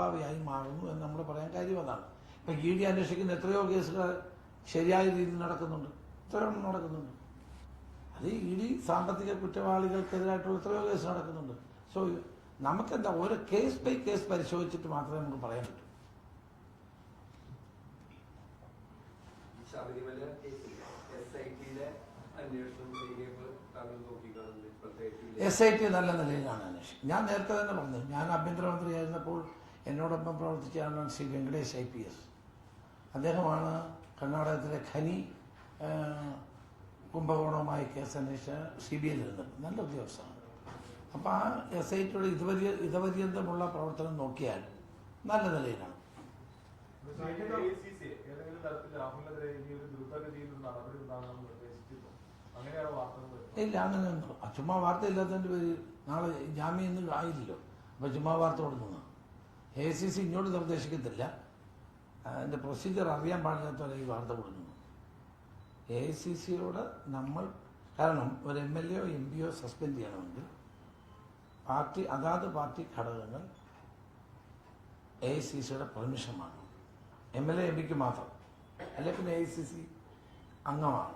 ഭാവിയായി മാറുന്നു എന്ന് നമ്മൾ പറയാൻ കാര്യം അതാണ്. ഇപ്പം ഇ ഡി അന്വേഷിക്കുന്ന എത്രയോ കേസുകൾ ശരിയായ രീതിയിൽ നടക്കുന്നുണ്ട്. എത്രയോ നടക്കുന്നുണ്ട്. അത് ഇ ഡി സാമ്പത്തിക കുറ്റവാളികൾക്കെതിരായിട്ടുള്ള എത്രയോ കേസ് നടക്കുന്നുണ്ട്. സോ നമുക്കെന്താ ഓരോ കേസ് ബൈ കേസ് പരിശോധിച്ചിട്ട് മാത്രമേ നമുക്ക് പറയാൻ പറ്റൂ. ഈ ശബരിമല കേസിൽ എസ് ഐ ടിയിലെ അന്വേഷണം എസ് ഐ ടി നല്ല നിലയിലാണ് അന്വേഷിക്കുന്നത് ഞാൻ നേരത്തെ തന്നെ പറഞ്ഞു ഞാൻ ആഭ്യന്തരമന്ത്രിയായിരുന്നപ്പോൾ എന്നോടൊപ്പം പ്രവർത്തിച്ച ആളാണ് Shri Venkatesh I P S. അദ്ദേഹമാണ് കർണാടകത്തിലെ ഖനി കുംഭകോണവുമായി കേസ് അന്വേഷിച്ച സി ബി ഐ ഇരുന്നത്. നല്ല ഉദ്യോഗസ്ഥനാണ്. അപ്പോൾ ആ എസ് ഐ ടിയുടെ ഇതുപര്യ ഇതപര്യന്തമുള്ള പ്രവർത്തനം നോക്കിയാൽ നല്ല നിലയിലാണ്. ഇല്ല അങ്ങനെയൊന്നും. ചുമ്മാ വാർത്ത ഇല്ലാത്തതിന്റെ പേര് നാളെ ജാമ്യം ഇന്ന് ആയില്ലല്ലോ. അപ്പം ചുമ്മാ വാർത്ത കൊടുക്കുന്ന. എ സി സി ഇങ്ങോട്ട് നിർദ്ദേശിക്കത്തില്ല. അതിന്റെ പ്രൊസീജിയർ അറിയാൻ പാടില്ലാത്തവരെ ഈ വാർത്ത കൊടുക്കുന്നു എ സി സിയോട് നമ്മൾ കാരണം ഒരു എം എൽ എയോ എം പിയോ സസ്പെൻഡ് ചെയ്യണമെങ്കിൽ പാർട്ടി അതാത് പാർട്ടി ഘടകങ്ങൾ എ സി സിയുടെ പെർമിഷൻ വേണം എം എൽ എ എം പിക്ക് മാത്രം. അല്ലെ പിന്നെ എ സി സി അംഗമാണ്.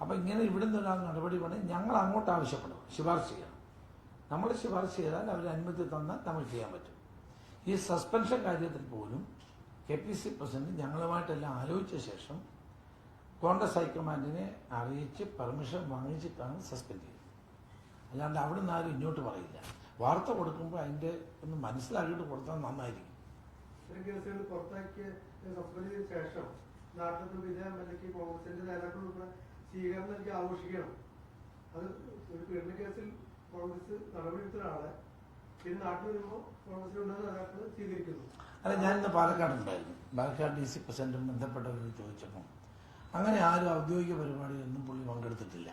അപ്പം ഇങ്ങനെ ഇവിടുന്ന് ഒരാൾ നടപടി വേണമെങ്കിൽ ഞങ്ങൾ അങ്ങോട്ട് ആവശ്യപ്പെടും ശുപാർശ ചെയ്യണം. നമ്മൾ ശുപാർശ ചെയ്താൽ അവർ അനുമതി തന്നാൽ നമ്മൾ ചെയ്യാൻ പറ്റും. ഈ സസ്പെൻഷൻ കാര്യത്തിൽ പോലും കെ പി സി പ്രസിഡന്റ് ഞങ്ങളുമായിട്ടെല്ലാം ആലോചിച്ച ശേഷം കോൺഗ്രസ് ഹൈക്കമാൻഡിനെ അറിയിച്ച് പെർമിഷൻ വാങ്ങിച്ചിട്ടാണ് സസ്പെൻഡ് ചെയ്തത്. അല്ലാണ്ട് അവിടെ നിന്ന് ആരും ഇങ്ങോട്ട് പറയില്ല. വാർത്ത കൊടുക്കുമ്പോൾ അതിന്റെ ഒന്ന് മനസ്സിലാക്കിയിട്ട് കൊടുത്താൽ നന്നായിരിക്കും. സസ്പെൻഡ് ശേഷം സ്വീകരണം ആഘോഷിക്കണം. അത് ഒരു പീഡന കേസിൽ കോൺഗ്രസ് നടപടിയെടുത്ത ഒരാളെ അല്ല ഞാൻ ഇന്ന് പാലക്കാടുണ്ടായിരുന്നു പാലക്കാട് ഡി സി പ്രസിഡന്റും ബന്ധപ്പെട്ടവരോട് ചോദിച്ചപ്പോൾ അങ്ങനെ ആരും ഔദ്യോഗിക പരിപാടിയിലൊന്നും പുള്ളി പങ്കെടുത്തിട്ടില്ല.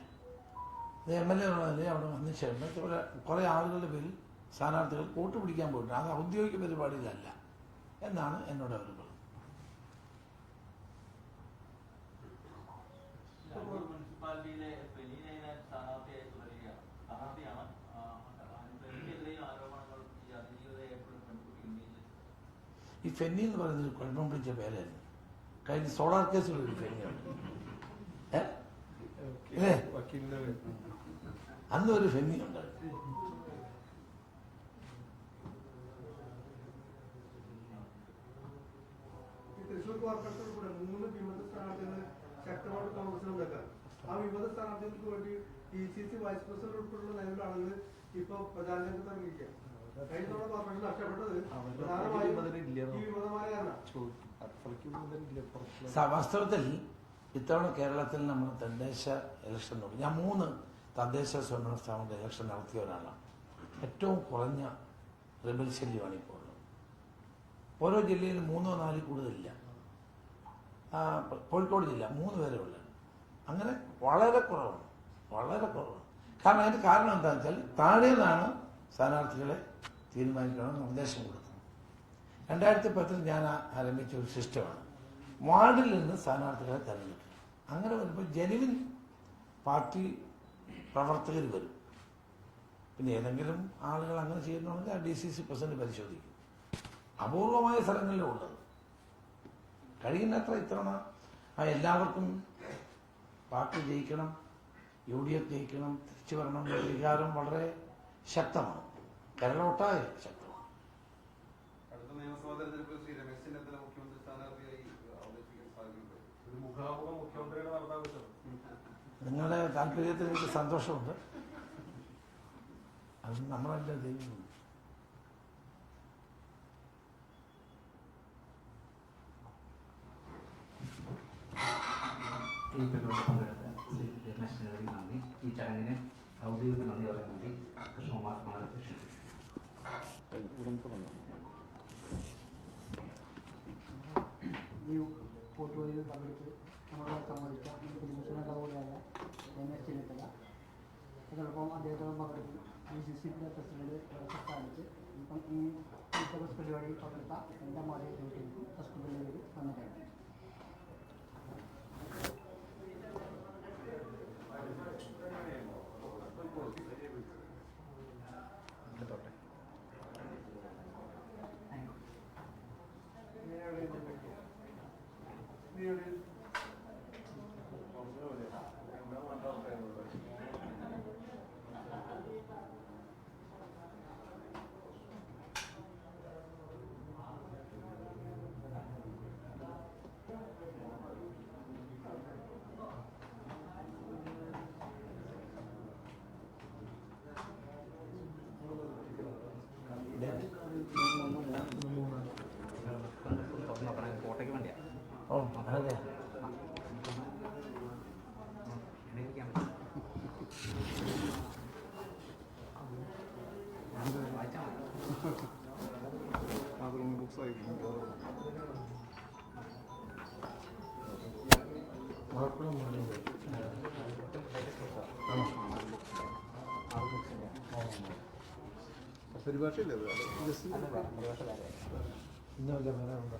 ഇത് എം എൽ എ ഉള്ളതിൽ അവിടെ വന്ന ശേഷം കുറെ കുറേ ആളുകളുടെ പേരിൽ സ്ഥാനാർത്ഥികൾ വോട്ട് പിടിക്കാൻ പോയിട്ടുണ്ട്. അത് ഔദ്യോഗിക പരിപാടിയിലല്ല എന്നാണ് എന്നോട് അവർ പറഞ്ഞത്. മുനിസിപ്പാലിറ്റിയിലെ ഈ ഫെന്നി എന്ന് പറയുന്നത് കുഴപ്പം പിടിച്ച പേരായിരുന്നു. കഴിഞ്ഞ സോളാർ കേസിൽ ഫെന്നിയാണ് ഏ? അന്ന് ഒരു ഫെന്നി ഉണ്ട് ഈ തൃശ്ശൂർ കോർപ്പറേഷൻ കൂടെ മൂന്ന് വിമത സ്ഥാനാർത്ഥികൾ ശക്തമായിട്ട് കോൺഗ്രസിലുണ്ടാക്കാം ആ വിമത സ്ഥാനാർത്ഥികൾക്ക് വേണ്ടി വൈസ് പ്രസിഡന്റ് ഉൾപ്പെടെയുള്ള നിലവിലുള്ള ആളുകൾ ഇപ്പൊ പ്രചാരണ രംഗത്ത് ഇറങ്ങിയിരിക്കുക വാസ്തവത്തിൽ ഇത്തവണ കേരളത്തിൽ നമ്മൾ തദ്ദേശ ഇലക്ഷൻ നോക്കി. ഞാൻ മൂന്ന് തദ്ദേശ സ്വയംഭരണ സ്ഥാപനത്തിൽ ഇലക്ഷൻ നടത്തിയ ഒരാളാണ് ഏറ്റവും കുറഞ്ഞ റിബൽ ശല്യമാണ് ഇപ്പോൾ ഉള്ളത്. ഓരോ ജില്ലയിലും മൂന്നോ നാലിൽ കൂടുതലില്ല. കോഴിക്കോട് ജില്ല മൂന്ന് പേരെ ഉള്ളത് അങ്ങനെ വളരെ കുറവാണ്. വളരെ കുറവാണ്. കാരണം അതിന്റെ കാരണം എന്താണെന്ന് വെച്ചാൽ താഴെ നിന്നാണ് സ്ഥാനാർത്ഥികളെ തീരുമാനിക്കണം നിർദ്ദേശം കൊടുക്കുന്നു. രണ്ടായിരത്തി പത്തിൽ ഞാൻ ആരംഭിച്ച ഒരു സിസ്റ്റമാണ്. വാർഡിൽ നിന്ന് സ്ഥാനാർത്ഥികളെ തെരഞ്ഞെടുക്കും. അങ്ങനെ വരുമ്പോൾ ജനുവിൻ പാർട്ടി പ്രവർത്തകർ വരും. പിന്നെ ഏതെങ്കിലും ആളുകൾ അങ്ങനെ ചെയ്യുന്നുണ്ടെങ്കിൽ ആ ഡി സി സി പ്രസിഡന്റ് പരിശോധിക്കും. അപൂർവമായ സ്ഥലങ്ങളിലും ഉള്ളത് കഴിയുന്നത്ര ഇത്തവണ ആ എല്ലാവർക്കും പാർട്ടി ജയിക്കണം യു ഡി എഫ് ജയിക്കണം തിരിച്ചു വരണം എന്ന വളരെ ശക്തമാണ്. കേരളം ഒട്ടാകെ. ശക്തമാണ് അടുത്ത നിയമസഭാ തെരഞ്ഞെടുപ്പിൽ ശ്രീ രമേശ് ചെന്നിത്തല മുഖ്യമന്ത്രി സ്ഥാനാർത്ഥിയായി അവതരിപ്പിക്കാൻ സാധ്യതയുണ്ട്. ഒരു മുഖാമുഖം മുഖ്യമന്ത്രിയുടെ നിങ്ങളുടെ താല്പര്യത്തിൽ എനിക്ക് സന്തോഷമുണ്ട്. അത് നമ്മളല്ല ദൈവം. ഈ പരിപാടി പങ്കെടുത്ത ശ്രീ നന്ദി. ഈ ചടങ്ങിന് ഔദ്യോഗിക നന്ദി പറയാൻ വേണ്ടി കൃഷ്ണകുമാർ ക്ഷണിച്ചു ഈ ഫോട്ടോയിൽ പങ്കെടുത്ത് നമ്മളെ സമ്മതിച്ച നമ്മുടെ പ്രതിപക്ഷ നേതാവുകൂടിയായ രമേശ് ചെന്നിത്തല അതോടൊപ്പം അദ്ദേഹത്തോട് പങ്കെടുത്ത് ഡി സി സി പ്രസിഡന്റ് സ്ഥാനിച്ച് ഇപ്പം ഈ പരിപാടിയിൽ പങ്കെടുത്ത എന്റെ മാധ്യമ പ്രവർത്തകർക്കും ഹോസ്പിറ്റലിലെ വന്നിട്ടുണ്ട് ഓ അതെ? പരിഭാഷയില്ലേ ഇന്നല്ല വേറെ ഉണ്ടോ